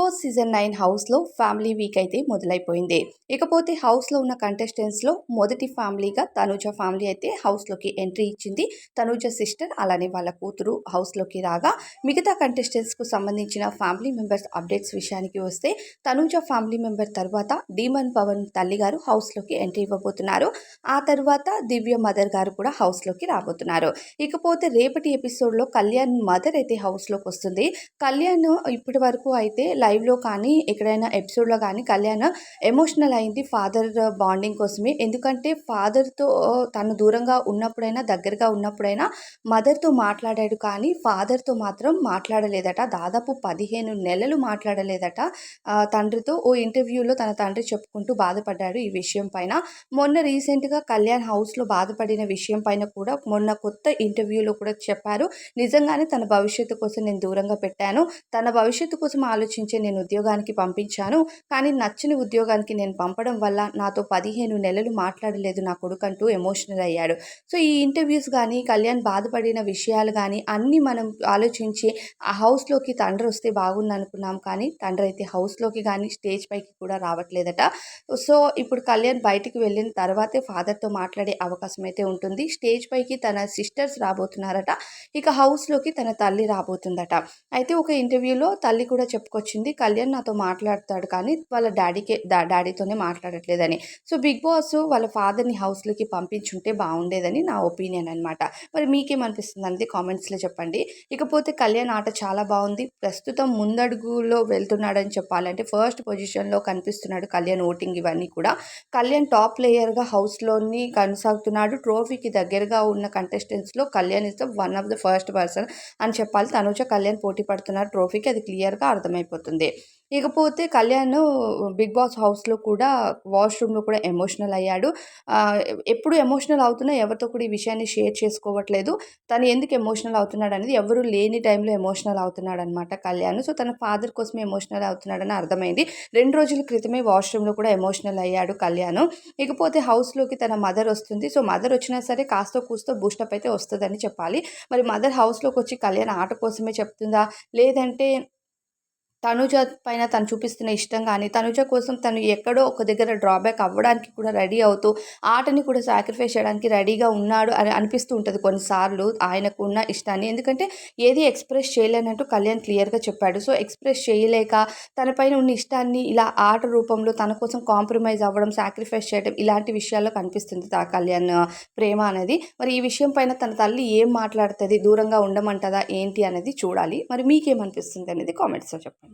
Boss season nine హౌస్లో family week అయితే మొదలైపోయింది. ఇకపోతే హౌస్లో ఉన్న కంటెస్టెంట్స్లో మొదటి ఫ్యామిలీగా తనుజ ఫ్యామిలీ అయితే హౌస్లోకి ఎంట్రీ ఇచ్చింది. తనుజ సిస్టర్ అలానే వాళ్ళ కూతురు హౌస్లోకి రాగా మిగతా కంటెస్టెంట్స్కు సంబంధించిన ఫ్యామిలీ మెంబర్స్ అప్డేట్స్ విషయానికి వస్తే తనుజ ఫ్యామిలీ మెంబర్ తర్వాత డీమన్ పవన్ తల్లి గారు హౌస్లోకి ఎంట్రీ ఇవ్వబోతున్నారు. ఆ తర్వాత దివ్య మదర్ గారు కూడా హౌస్లోకి రాబోతున్నారు. ఇకపోతే రేపటి ఎపిసోడ్లో కళ్యాణ్ మదర్ అయితే హౌస్లోకి వస్తుంది. కళ్యాణ్ ఇప్పటి వరకు అయితే లైవ్లో కానీ ఎక్కడైనా ఎపిసోడ్లో కానీ కళ్యాణ్ ఎమోషనల్ అయింది ఫాదర్ బాండింగ్ కోసమే. ఎందుకంటే ఫాదర్తో తను దూరంగా ఉన్నప్పుడైనా దగ్గరగా ఉన్నప్పుడైనా మదర్తో మాట్లాడాడు కానీ ఫాదర్తో మాత్రం మాట్లాడలేదట. దాదాపు పదిహేను నెలలు మాట్లాడలేదట. తండ్రితో ఓ ఇంటర్వ్యూలో తన తండ్రి చెప్పుకుంటూ బాధపడ్డాడు ఈ విషయం పైన. మొన్న రీసెంట్గా కళ్యాణ్ హౌస్లో బాధపడిన విషయం పైన కూడా మొన్న కొత్త ఇంటర్వ్యూలో కూడా చెప్పారు. నిజంగానే తన భవిష్యత్తు కోసం నేను దూరంగా పెట్టాను. తన భవిష్యత్తు కోసం ఆలోచించే నేను ఉద్యోగానికి పంపించాను. కానీ నచ్చని ఉద్యోగానికి నేను పంపడం వల్ల నాతో పదిహేను నెలలు మాట్లాడలేదు. నా కొడుకు అంటూ ఎమోషనల్ అయ్యాడు. సో ఈ ఇంటర్వ్యూస్ కానీ కళ్యాణ్ బాధపడిన విషయాలు కానీ అన్నీ మనం ఆలోచించి ఆ హౌస్లోకి తండ్రి వస్తే బాగుంది అనుకున్నాం. కానీ తండ్రి అయితే హౌస్లోకి కానీ స్టేజ్ పైకి కూడా రావట్లేదట. సో ఇప్పుడు కళ్యాణ్ బయటికి వెళ్ళిన తర్వాతే ఫాదర్తో మాట్లాడే అవకాశం అయితే ఉంటుంది. స్టేజ్ పైకి తన సిస్టర్స్ రాబోతున్నారట. ఇక హౌస్లోకి తన తల్లి రాబోతుందట. అయితే ఒక ఇంటర్వ్యూలో తల్లి కూడా చెప్పుకొచ్చింది. కళ్యాణ్ నాతో మాట్లాడతాడు కానీ వాళ్ళ డాడీకే డా డాడీతోనే మాట్లాడట్లేదని. సో బిగ్ బాస్ వాళ్ళ ఫాదర్ని హౌస్లోకి పంపించుంటే బాగుండేదని నా ఒపీనియన్ అనమాట మరి మీకేమనిపిస్తుంది అనేది కామెంట్స్లో చెప్పండి. ఇకపోతే కళ్యాణ్ ఆట చాలా బాగుంది. ప్రస్తుతం ముందడుగులో వెళ్తున్నాడని చెప్పాలంటే ఫస్ట్ పొజిషన్లో కనిపిస్తున్నాడు కళ్యాణ్ ఓటింగ్ ఇవన్నీ కూడా. కళ్యాణ్ టాప్ ప్లేయర్గా హౌస్లోని కొనసాగుతున్నాడు. ట్రోఫీకి దగ్గరగా ఉన్న కంటెస్టెంట్స్లో Kalyan is the one of the first person అని చెప్పాలి. తనుజ కళ్యాణ్ పోటీ పడుతున్నారు. ట్రోఫీకి అది క్లియర్గా అర్థమైపోతుంది. ఇకపోతే కళ్యాణ్ బిగ్ బాస్ హౌస్లో కూడా వాష్రూమ్లో కూడా ఎమోషనల్ అయ్యాడు. ఎప్పుడు ఎమోషనల్ అవుతున్నా ఎవరితో కూడా ఈ విషయాన్ని షేర్ చేసుకోవట్లేదు. తను ఎందుకు ఎమోషనల్ అవుతున్నాడు అనేది ఎవరు లేని టైంలో ఎమోషనల్ అవుతున్నాడు అనమాట కళ్యాణ్. సో తన ఫాదర్ కోసమే ఎమోషనల్ అవుతున్నాడని అర్థమైంది. రెండు రోజుల క్రితమే వాష్రూమ్లో కూడా ఎమోషనల్ అయ్యాడు కళ్యాణ్. ఇకపోతే హౌస్లోకి తన మదర్ వస్తుంది. సో మదర్ వచ్చినా సరే కాస్త కూస్తో బూస్టప్ అయితే వస్తుందని చెప్పాలి. మరి మదర్ హౌస్లోకి వచ్చి కళ్యాణ్ ఆట కోసమే చెప్తుందా? లేదంటే తనుజ పైన తను చూపిస్తున్న ఇష్టం కానీ తనుజ కోసం తను ఎక్కడో ఒక దగ్గర డ్రాబ్యాక్ అవ్వడానికి కూడా రెడీ అవుతూ ఆటని కూడా సాక్రిఫైస్ చేయడానికి రెడీగా ఉన్నాడు అని అనిపిస్తూ ఉంటుంది కొన్నిసార్లు ఆయనకు ఉన్న ఇష్టాన్ని. ఎందుకంటే ఏది ఎక్స్ప్రెస్ చేయలేనట్టు కళ్యాణ్ క్లియర్గా చెప్పాడు. సో ఎక్స్ప్రెస్ చేయలేక తన పైన ఉన్న ఇష్టాన్ని ఇలా ఆట రూపంలో తన కోసం కాంప్రమైజ్ అవ్వడం సాక్రిఫైస్ చేయడం ఇలాంటి విషయాల్లో కనిపిస్తుంది తా కళ్యాణ్ ప్రేమ అనేది. మరి ఈ విషయం పైన తన తల్లి ఏం మాట్లాడుతుంది? దూరంగా ఉండమంటదా? ఏంటి? అనేది చూడాలి. మరి మీకేమనిపిస్తుంది అనేది కామెంట్స్లో చెప్పండి.